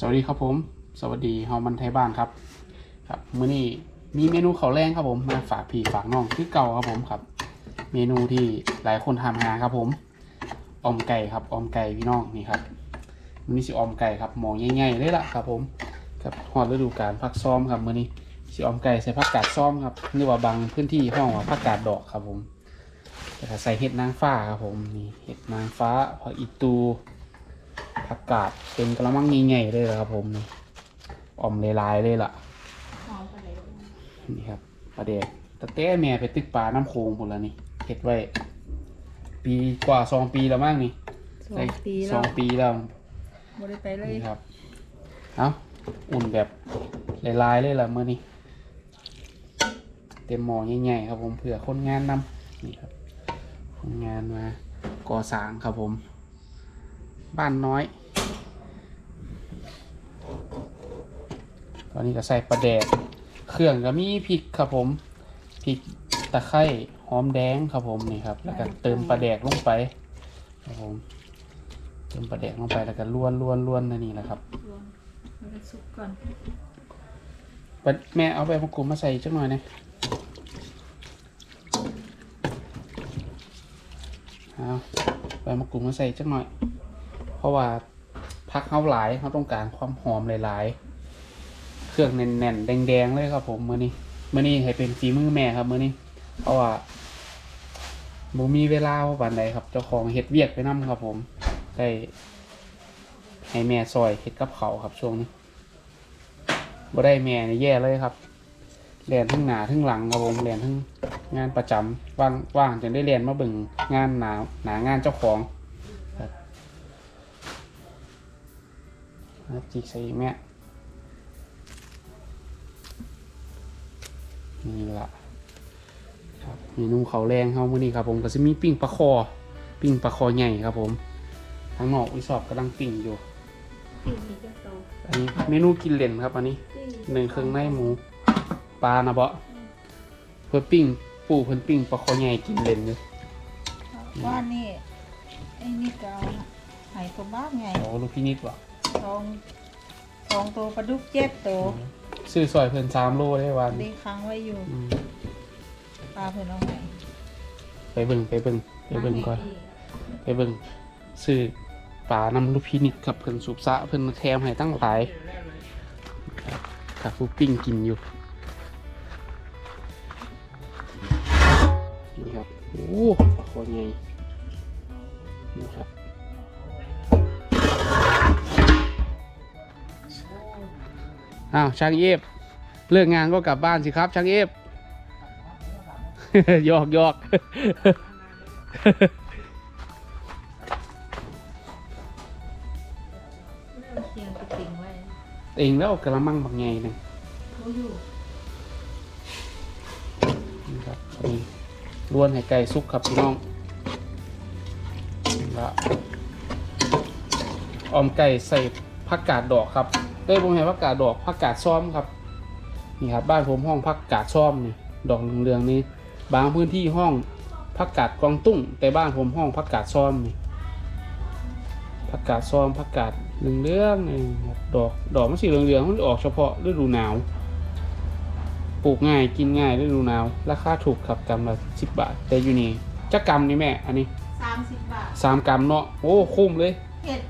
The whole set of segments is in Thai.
สวัสดีครับผม สวัสดีเฮามันไทยบ้านครับครับมื้อนี้มีเมนูข้าวแรงครับผมมาฝากพี่ฝากน้องคือเก่าครับผมครับ เมนูที่หลายคนทำหาครับผมออมไก่ครับออมไก่พี่น้องนี่ครับมื้อนี้สิออมไก่ครับหมองใหญ่ๆเลยล่ะครับผมครับฮอดฤดูกาลผักซ้อมครับมื้อนี้สิออมไก่ใส่ผักกาดซ้อมครับหรือว่าบางพื้นที่ห้องว่าผักกาดดอกครับผมแล้วก็ใส่เห็ดนางฟ้าครับผมนี่เห็ดนางฟ้าผักอีตู ผักกาดเป็นกระมังใหญ่ๆเลยครับ ผมนี่อ่อมลายๆเลยล่ะหอมไปเลยนี่ครับปลาเด็กตะเต้แม่ไปตึกปลาน้ำโขงหมดแล้วนี่เก็บไว้ ปีกว่าสองปีแล้วมั้งนี่สองปีสแล้อวงปีแล้วบริไปเลยนี่ครับเอาอุ่นแบบลายๆเลยล่ะมื้อนี้เต็มหม้อใหญ่ๆครับผมเผื่อคนงานนำนี่ครับคนงานมาก่อสร้างครับผม บ้านน้อย ตอนนี้ก็ใส่ปลาแดกเครื่องก็มีพริกครับผมพริกตะไคร้หอมแดงครับผมนี่ครับ แล้วก็เติมปลาแดกลงไปครับผมเติมปลาแดกลงไปแล้วก็ล้วนล้วนล้วนนั่นนี่แหละครับรวมมันจะสุกก่อนปลาแม่เอาใบมะกรูดมาใส่จักหน่อยนะเอาใบมะกรูดมาใส่จักหน่อย เพราะว่าพักเขาหลายเขาต้องการความหอมหลายๆ เครื่องแน่นๆแดงๆเลยครับ ผมมื้อนี้มื้อนี้ให้เป็นฝีมือแม่ครับมื้อนี้ เพราะว่าบ่มีเวลาปานใดครับ เจ้าของเฮ็ดเวียกไปนํครับ ผมได้ให้แม่ซอยเฮ็ดกับเขาครับช่วงนี้บ่ได้แม่นี่แย่เลยครับเรียนทั้งหนาทั้งหลังครับผมเรียนทั้งงานประจำว่างว่างจึงได้เรียนมาบิ่งงานหนาหนางานเจ้าของครับแล้ว จิกใส่อีกแม่นี่ละครับเมนูเขาวแรงเขามื่อนี้ครับผมก็จะมีปิ้งปลาคอ ปิ้งปลาคอใหญ่ครับผมทางนอกวิสอบกำลังปิ้งอยู่ปิ้งมีจะโตอันนี้เมนูกินเล่นครับอันนี้หนึ่งเครื่องในหมูปลานะเบาะเพื่อปิ้งปูเพิ่นปิ้งปลาคอใหญ่กินเล่นเลยว่านี่ไอ้นี่ก็เอาหายตัวบ้างไงโอ้ลูกพี่นิดว่ะ สองสองตัวปลาดุกเจ็ดตัวซื้อซอยเพิ่นสามโลได้วันดีค้างไว้อยู่อืมปลาเพิ่นเอาไงไปเบิ่งไปเบิ่งไปเบิ่งก่อน ไปเบิ่งซื้อปลานำลูกพี่นิดกับเพิ่นสุบสะเพิ่นแถมให้ตั้งหลายครับกับผู้ปิ้งกินอยู่นี่ครับโอ้ปลาคอใหญ่นี่ครับ อ้าวช่างเอฟเลิกงานก็กลับบ้านสิครับช่างเอฟหยอกหยอกเอาเคียงไปติ่งไว้เองแล้วกระมังบางไงหนึ่งเขาอยู่นี่ครับนี่ล้วนให้ไก่สุกครับพี่น้องนี่ละออมไก่ใส่ผักกาดดอกครับ เอ้ยผมเห็นผักกาดดอกผักกาดซ้อมครับนี่ครับบ้านผมห้องผักกาดซ้อมนี่ดอกเหลืองๆนี้บางพื้นที่ห้องผักกาดกวางตุ้ง แต่บ้านผมห้องผักกาดซ้อมนี่ผักกาดซ้อมผักกาดเหลืองๆนี่ครับดอกดอกมันสีเหลืองๆมันออกเฉพาะฤดูหนาวปลูกง่ายกินง่ายฤดูหนาวราคาถูกครับกำละสิบบาท แต่อยู่นี่จะกำนี่แม่ อันนี้สามสิบบาทสามกำเนาะโอ้คุ้มเลย เห็ด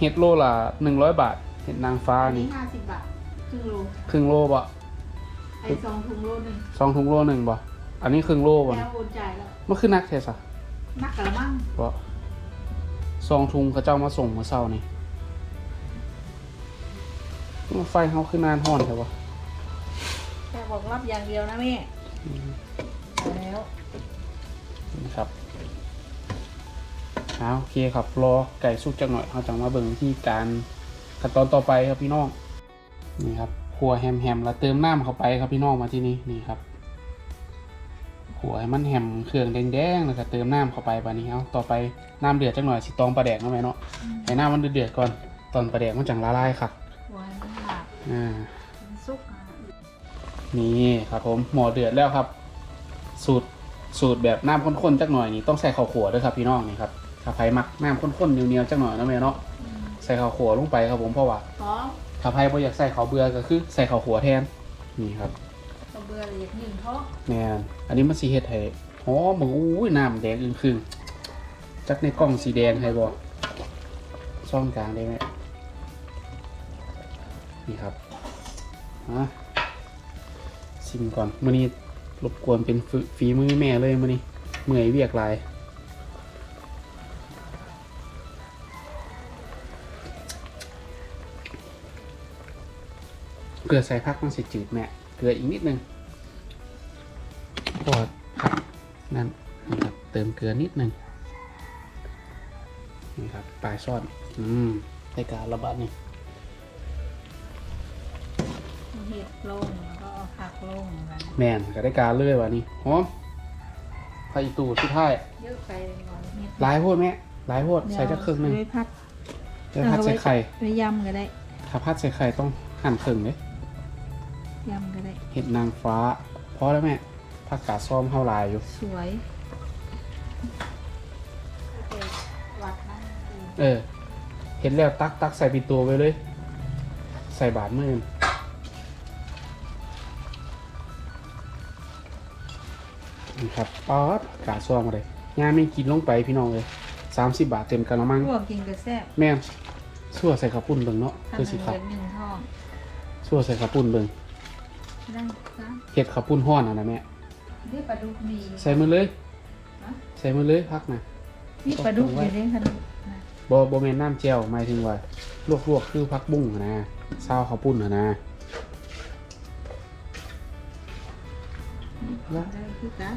เห็ดโลละหนึ่งร้อยบาทเห็ดนางฟ้าอันนี้นี่ห้าสิบบาทครึ่งโลครึ่งโลบ่ไอ้สองถุงโลหนึ่งสองถุงโลหนึ่งบ่อันนี้ครึ่งโลบ่แล้นี่วโอนจ่ายแล้วมันคือนักเทสอะนักกระมังบ่สองถุงเขาเจ้ามาส่งเมื่อเช้านี่ไฟเขาคือนานห้อนแต่ว่าแค่บอกรับอย่างเดียวนะแม่เอาแล้วนี่ครับเอาโอเคครับรอไก่สุกจักหน่อยเขาจะมาเบิ่งที่การ ขั้นตอนต่อไปครับพี่น้องนี่ครับขัวแฮมแฮมแล้วเติมน้ำเข้าไปครับพี่น้องมาที่นี่นี่ครับขัวให้มันแฮมเครื่องแดงๆแล้วก็เติมน้ำเข้าไปบานี้เอาต่อไปน้ำเดือดจักหน่อยสิตองปลาแดกเข้าไปเนาะให้น้ำมันเดือดๆก่อนตอนปลาแดกมันจังละลายครับหัวให้มันหลับอ่ามันสุกอะนี่ครับผมหม้อเดือดแล้วครับ สูตรสูตรแบบน้ำข้นๆจักหน่อยนี่ต้องใส่ข้าวขัวด้วยครับพี่น้องนี่ครับถ้าใครมักน้ำข้นๆเหนียวๆจักหน่อยนะแม่เนาะใส่ข้าวขัวลงไปครับผมเพราะว่าหอมถ้าใครบ่อยากใส่ข้าวเบื่อก็คือใส่ข้าวขัวแทนนี่ครับกระเบือเลยหนึ่งท้องแม่นอันนี้มันสีเฮ็ดให้หอมมึงอุ้ยน้ำแดงอึ้งครึ่งจักในกล้องสีแดงให้บ่ซ่อมกลางได้ไหมนี่ครับอะชิมก่อนมื้อนี้รบกวนเป็นฝีฝีมือแม่เลยมื้อนี้เมื่อยเวียกหลาย เกลือใส่พักมันสิจืดแม่เกลืออีกนิดนึงก็ผักนั่นนะครับเติมเกลือนิดหนึ่งนี่ครับปลายซ่อนอืมในการระบาดนี่เห็ดลงแล้วก็เอาผักลงกันแมนก็ได้การเลยวะนี่หอมไฟอีตูสุดท้ายเยอะไปก่อนเห็ดหลายโพดแม่หลายโพดใส่จะครึ่งหนึ่งไปพัดจะพัดใส่ไข่ไปยำก็ได้ ถ้าพัดใส่ไข่ต้องหั่นครึ่งเลย ยำก็ได้ เห็ดนางฟ้าพอแล้วแม่ผักกาดซ้อมเท่าลายอยู่ สวยวัดนั่นคือเออ เห็นแล้วตักตักใส่ปิดตัวไว้เลย ใส่บาทมื่นนี่ครับป๊อดกาซองเลยงานไม่กินลงไปพี่น้องเลยสามสิบบาทเต็มกะละมังพวกกินกระแซ่บแม่นสั่วใส่ข้าวปุ้นเบิ่งเนาะทำคือสิให้ครับเงินหนึ่งท้องสั่วใส่ข้าวปุ้นเบิ่ง ได้จ้ะเห็ดข้าวปุ้นห้อนอะนะแม่เรียกปลาดุกมี ใส่มือเลยฮะ ใส่มือเลยพักนะมีปลาดุกอยู่ในขนมนะบอบแมนน้ำเจียวหมายถึงว่าลวกๆคือพักบุ้งอะนะซาวข้าวปุ้นอะนะได้คือกัน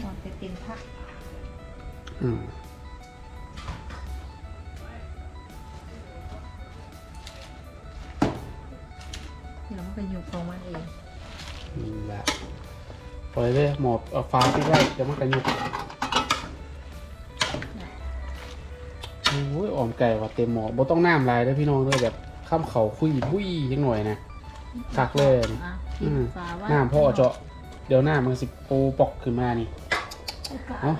หมดไปเต็มพักอืม เดี๋ยวมันก็อยู่ของมันเองนี่แหละปล่อยเลยหมอบเอาฟ้าไปไว้เดี๋ยวมันกระยุกโอ้ยอ่อมไก่ว่าเต็มหมอบ่ต้องน้ำลายเด้อพี่น้องเด้อแบบข้ามเขาคุยบุ้ยยังหน่อยนะคักเลยอะอืปิดมฝาไว้น้ำพ่อเจาะเดี๋ยวหน้ามันสิปูปอกขึ้นมานี่เนาะ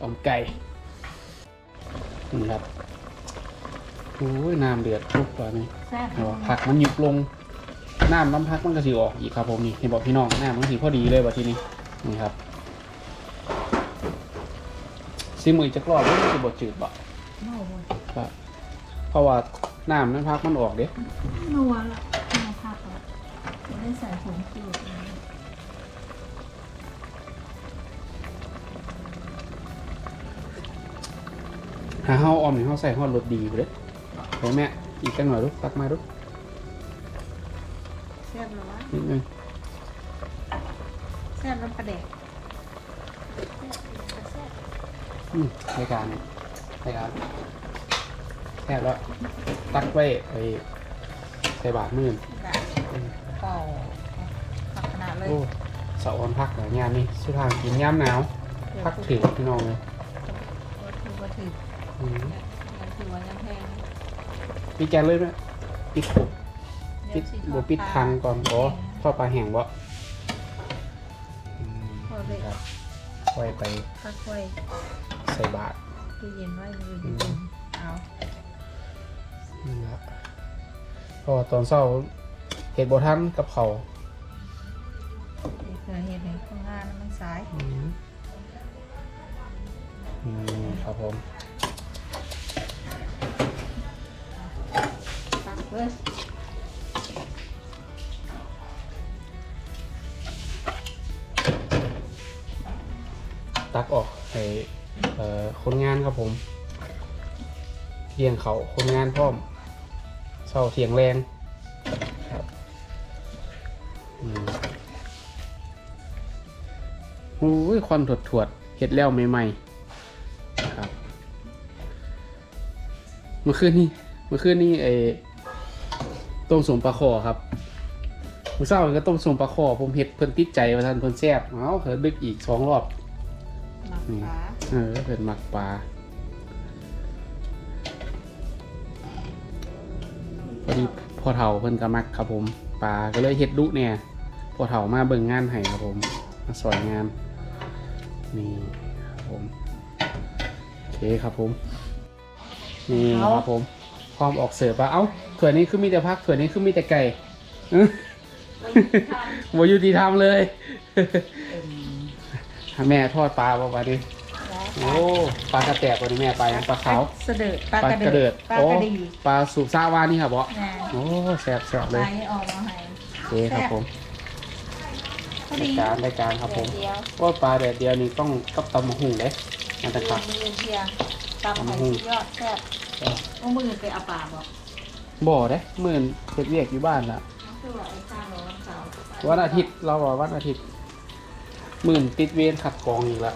อ่อมไก่นี่ครับโอ้ยน้ำเดือดลุกตอนนี้แซ่บเดี๋ยวผักมันหยุบลง น้ำน้ำพักมันก็สิออกอีกครับผมนี่เห็นบอกพี่น้องน้ำมันสีพอดีเลยว่าทีนี้นี่ครับซิมือจะกรอบมันจะบดจืดบ่เมาหมดครับเพราะว่าน้ำน้ำพักมันออกเด้นัวละนัวผักละไม่ได้ใส่ผงชูรสเลยหาเฮาออมนี่เฮาใส่ฮอดรสดีไปเด้ไปแม่อีกจังหน่อยลูกตักมาลูก แซ่บแล้ววะนิดนึงแซ่บแล้วปลาแดกอืมรายการเนี่ยรายการแค่แล้วตักไว้ไปใส่บาทมื่นแบบเป่าผักขนาดเลยโอ้เสาร์วันพักหลายงานนี่สุดทางกินย่ำหนาวพักถึงพี่น้องเลยก็ถือว่าถืออืมยังถือว่ายังแพงปิดแกนเลยไหมปิดปุบ ปิดเยวสิบปิดทางก่อนอ๋อทอดปลาแห้งบ่อืมพอเลยครับไว้ไปพักไว้ใส่บาทตู้เย็นไว้เลยอืมเอานี่ละเพราะว่าตอนเช้าเห็ดบทันกับเขาวเผื่อเห็นในข้างหน้านั้นมันสายอืมอืมครับผมตักเลย ตักออกให้เอ่อคนงานครับผมเลี้ยงเขาคนงานพร้อมเช้าเทียงแรงครับโอ้ยควันถวดถวดเห็ดแล้วใหม่ๆครับ เมื่อคืนนี้เมื่อคืนนี้ไอ้ต้มสมปลาคอครับมื้อเช้าก็ต้มสมปลาคอผมเห็ดเพิ่นติดใจว่าท่านเพิ่นแซ่บเอ้าเพิ่นดึกอีกสองรอบ หมักปลาเออเพิ่นหมักปลาพอดีพ่อเฒ่าเพิ่นก็มักครับผมปลาก็เลยเฮ็ดดุเนี่ยพ่อเฒ่ามาเบิ่งงานให้ครับผมมาสอยงานนี่ครับผมโอเคครับผมนี่ครับผมพร้อมออกเสิร์ฟแล้วเอ้าถ้วยนี้คือมีแต่พักถ้วยนี้คือมีแต่ไก่อื้อโมยุติธรรมเลย แม่ทอดปลาบ่วะดิโอ้ปลากระแตกวันนี้แม่ปลายังปลาขาวเสด็จปลากระเดิดปลาโอ้กระดีปลาสูบซ่าวานี่ครับบ่แม่โอ้แสบแสบปเลลายให้ออกมาให้โอเคครับผมพอรายดีการรายการครับผมเดียวว่าปลาแดดเดียวนี่ต้องกับตำมะหุ่งเลยมันจะครับมือเทียงตำไข่สุดยอดแซ่บเอามือไปเอาปลาบอกบ่เด้หมื่นเฮ็ดเวียกอยู่บ้านละคือว่าไอ้ข้าวเราวันเสาร์วันอาทิตย์เราบอกวันอาทิตย์ห มื่นติดเวรขัดกองอีกละ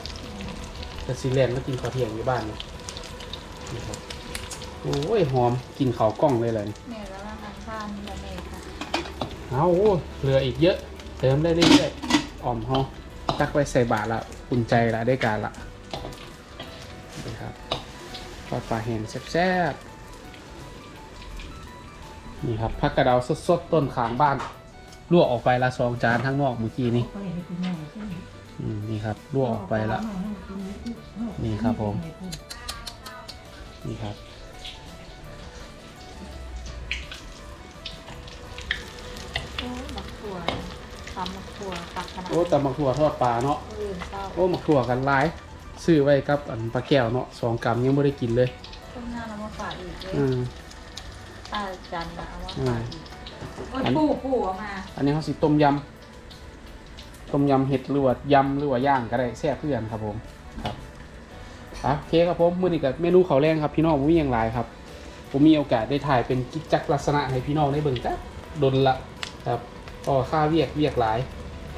แต่ซีแลนด์ก็กินข้าวเที่ยงอยู่บ้านเลยนี่ครับโอ้ยหอมกินข้าวกล้องเลยเลยเนี่ยแล้วร้านอันข้าวนี่ละเมย์ค่ะเอาโอ้เหลืออีกเยอะ เติมได้เรื่อยๆอ่อมเฮาตักไว้ใส่บาตรละอุ่นใจละได้การละนี่ครับทอดปลาแห้งแซ่บๆนี่ครับผักกระเดาสดๆต้นขางบ้านลวกออกไปละสองจานทั้งนอกเมื่อกี้นี้ อืมนี่ครับลวกออกไปละ นี่ครับผม นี่ครับ โอ้หมักถั่วตำหมักถั่วตักขนาดโอ้แต่มักถั่วทอดปลาเนาะ อื่นเศร้าโอ้มักถั่วกันหลาย ซื้อไว้กับอันปลาแก้วเนาะสองกรัมยังไม่ได้กินเลย ต้มหน้าเรามาฝากอีกเลยอืม อาจันนะเอามาฝากอีกโอ้ยอันปูปูเอามา อันนี้เขาสิต้มยำ ต้มยำเห็ดหรือว่ายำหรือว่าย่างก็ได้แซ่บเพื่อนครับผมครับอะโอเคครับผมมื้อนี้กับเมนูข้าวแรงครับพี่น้องผมมีอย่างไรครับ ผมมีโอกาสได้ถ่ายเป็นกิจจักลักษณะให้พี่น้องได้เบิ่งจ้ะดนละครับก็ค่าเวียกเวียกหลาย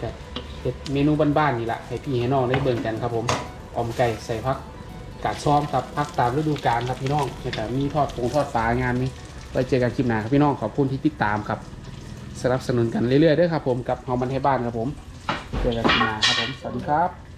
ครับเฮ็ดเมนูบ้านๆนี่แหละให้พี่ให้น้องได้เบิ่งกันครับผมออมไก่ใส่พักกาดซ้อมครับพักตามฤดูกาลครับพี่น้องแต่มีทอดปงทอดปลางานนี้ไว้เจอกันคลิปหน้าครับพี่น้องขอบคุณที่ติดตามครับสนับสนุนกันเรื่อยๆด้วยครับผมกับเฮามันให้บ้านครับผม เจอกันคลิปหน้าครับผม สวัสดีครับ